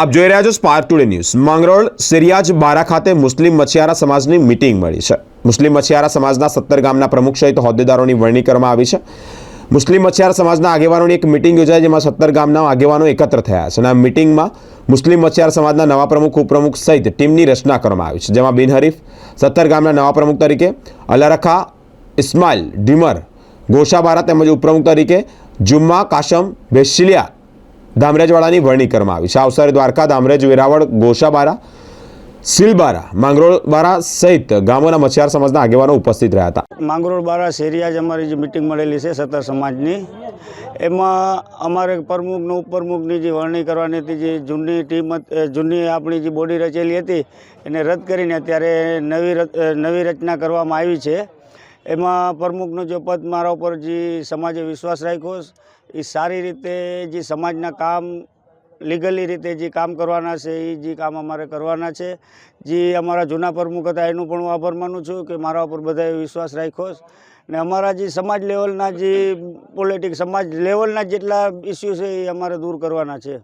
આપ જોઈ રહ્યા છો સ્પાર્ક ટુડે ન્યૂઝ માંગરોળ, સિરિયાજ, બારા ખાતે મુસ્લિમ મછિયારા સમાજની મિટિંગ મળી છે. મુસ્લિમ મછિયારા સમાજના સત્તર ગામના પ્રમુખ સહિત હોદ્દેદારોની વરણી કરવામાં આવી છે. મુસ્લિમ મછિયારા સમાજના આગેવાનોની એક મિટિંગ યોજાઈ જેમાં સત્તર ગામના આગેવાનો એકત્ર થયા છે અને આ મિટિંગમાં મુસ્લિમ મછિયારા સમાજના નવા પ્રમુખ, ઉપપ્રમુખ સહિત ટીમની રચના કરવામાં આવી છે. જેમાં બિનહરીફ સત્તર ગામના નવા પ્રમુખ તરીકે અલરખા, ઇસ્માઇલ, ડીમર ગોશાબારા તેમજ ઉપપ્રમુખ તરીકે જુમ્મા, કાશમ ભેશિલિયા ધામરેજવાડાની વરણી કરવામાં આવી. છે આ અવસરે દ્વારકા ધામરેજ વેરાવળ ગોશાબારા સિલબારા, માંગરોળબારા સહિત ગામોના મછિયાર સમાજના આગેવાનો ઉપસ્થિત રહ્યા હતા. માંગરોળ બારા શેરિયા જ અમારી જે મિટિંગ મળેલી છે સત્તર સમાજની. એમાં અમારે પ્રમુખ ને ઉપપ્રમુખની જે વરણી કરવાની હતી, જે જૂની ટીમ જૂની આપણી જે બોડી રચેલી હતી, એને રદ કરીને અત્યારે નવી નવી રચના કરવામાં આવી છે. એમાં પ્રમુખનો જે પદ મારા ઉપર જે સમાજે વિશ્વાસ રાખ્યો એ સારી રીતે જે સમાજના કામ લીગલી રીતે જે કામ કરવાના છે, એ જે કામ અમારે કરવાના છે. જે અમારા જૂના પ્રમુખ હતા, એનું પણ હું આભાર માનું છું કે મારા ઉપર બધાએ વિશ્વાસ રાખ્યો ને અમારા જે સમાજ લેવલના જે પોલિટિક્સ સમાજ લેવલના જેટલા ઇસ્યુ છે, એ અમારે દૂર કરવાના છે.